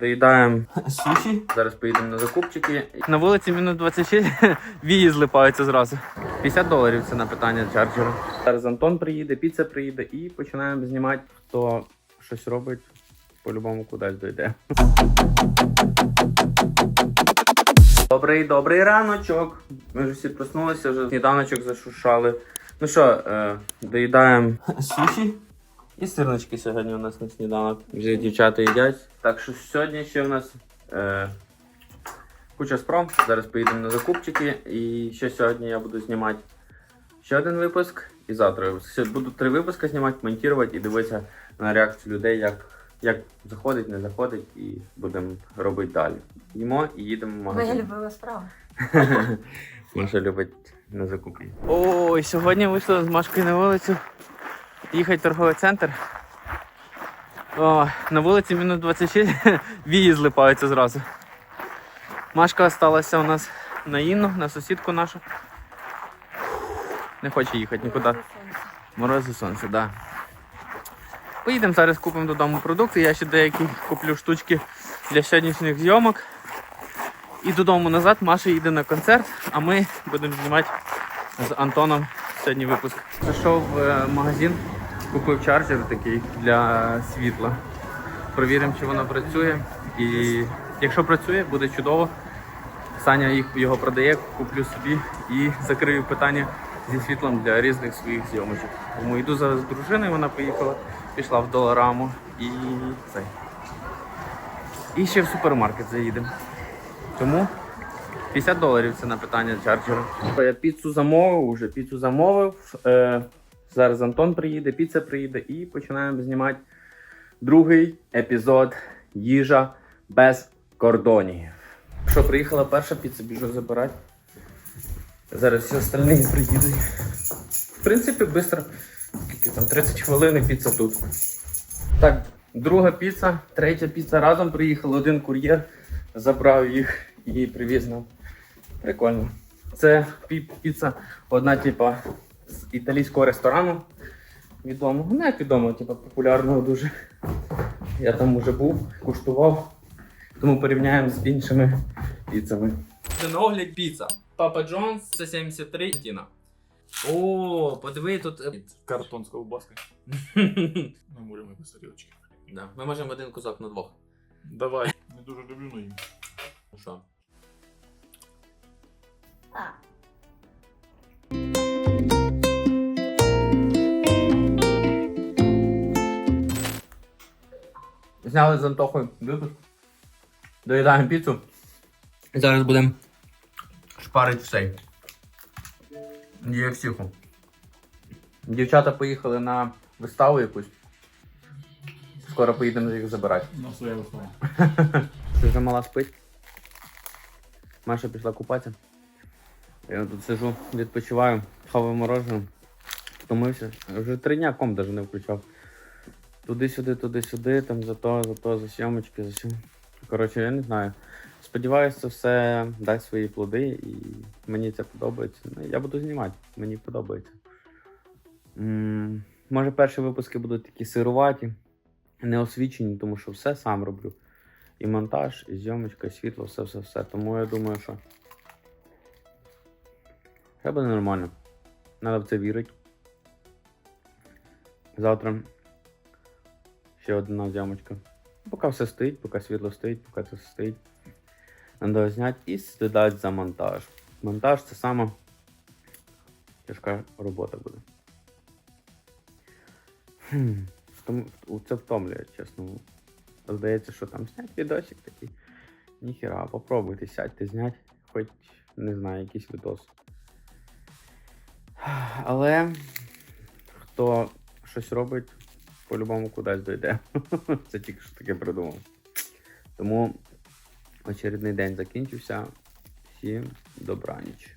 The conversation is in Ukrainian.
Доїдаємо суші. Зараз поїдемо на закупчики. На вулиці мінус 26, вії злипаються зразу. 50 доларів це на питання чарджера. Зараз Антон приїде, піца приїде і починаємо знімати, хто щось робить, по-любому кудись дойде. Добрий, добрий раночок. Ми вже всі проснулися, вже сніданочок зашушали. Ну що, е, доїдаємо суші. І сирнички сьогодні у нас на сніданок. Вже дівчата їдять. Так що сьогодні ще у нас е, куча справ. Зараз поїдемо на закупчики. І ще сьогодні я буду знімати ще один випуск і завтра Буду три випуски знімати, монтувати і дивитися на реакцію людей, як, як заходить, не заходить, і будемо робити далі. Їмо і їдемо в Моя любила справа. Маша любить на закупки. Ой, сьогодні вийшла з Машкою на вулицю. Їхати в торговий центр. О, на вулиці мінус 26, вії злипаються зразу. Машка залишилася у нас на Інну, на сусідку нашу. Не хоче їхати нікуди. Мороз і сонце, так. Да. Поїдемо зараз купимо додому продукти. Я ще деякі куплю штучки для сьогоднішніх зйомок. І додому назад Маша їде на концерт, а ми будемо знімати з Антоном сьогодні випуск. Зайшов в е, магазин, купив чарджер такий для світла. Провіримо, чи воно працює. І якщо працює, буде чудово. Саня їх його продає, куплю собі і закрию питання зі світлом для різних своїх зйомочок. Тому йду зараз з дружиною, вона поїхала, пішла в долараму і цей. І ще в супермаркет заїдемо. Тому 50 доларів це на питання чарджера. Я піцу замовив, вже піцу замовив. Е, зараз Антон приїде, піца приїде і починаємо знімати другий епізод їжа без кордонів. Що, приїхала перша піца, біжу забирати. Зараз всі остальні приїдуть. В принципі, швидко. Скільки там 30 хвилин і піца тут. Так, друга піца, третя піца разом приїхали, один кур'єр забрав їх і привіз нам. Прикольно. Це піца, одна, типа, з італійського ресторану. Відомого. Ну, як відомого, типа, популярного дуже. Я там уже був, куштував. Тому порівняємо з іншими піцами. Це на огляд піца. Папа Джонс, це 73 тіна. О, подиви тут. е, Картон з ковбаскою. Ми можемо без тарілочки. Да. Ми можемо один кусок на двох. Давай. Не дуже люблю, но їм. Зняли з Антохою випуск. Доїдаємо піцу. І зараз будемо шпарити все. Є всіху. Дівчата поїхали на виставу якусь. Скоро поїдемо їх забирати. На своє вистава. Ти вже мала спить. Маша пішла купатися. Я тут сижу, відпочиваю, хаваю мороженое. Втомився. Вже три дня ком навіть не включав. Туди-сюди, туди-сюди, там за то, за то, за сьомочки, за сьом. Коротше, я не знаю. Сподіваюся, це все дасть свої плоди і мені це подобається. Ну, я буду знімати, мені подобається. м може, перші випуски будуть такі сируваті, неосвічені, тому що все сам роблю. І монтаж, і зйомочка, і світло, все, все, все. Тому я думаю, що все буде нормально. Треба в це вірити. Завтра ще одна зйомочка. Поки все стоїть, поки світло стоїть, поки це стоїть. Треба зняти і слідати за монтаж. Монтаж це саме тяжка робота буде. Хм. Це втомлює, чесно. Здається, що там снять відосик такий. Ніхіра, попробуйте, сядьте, знять, хоч не знаю, якийсь відос. Але хто щось робить, по-любому кудись дойде. Це тільки що таке придумав. Тому очередний день закінчився. Всім добраніч.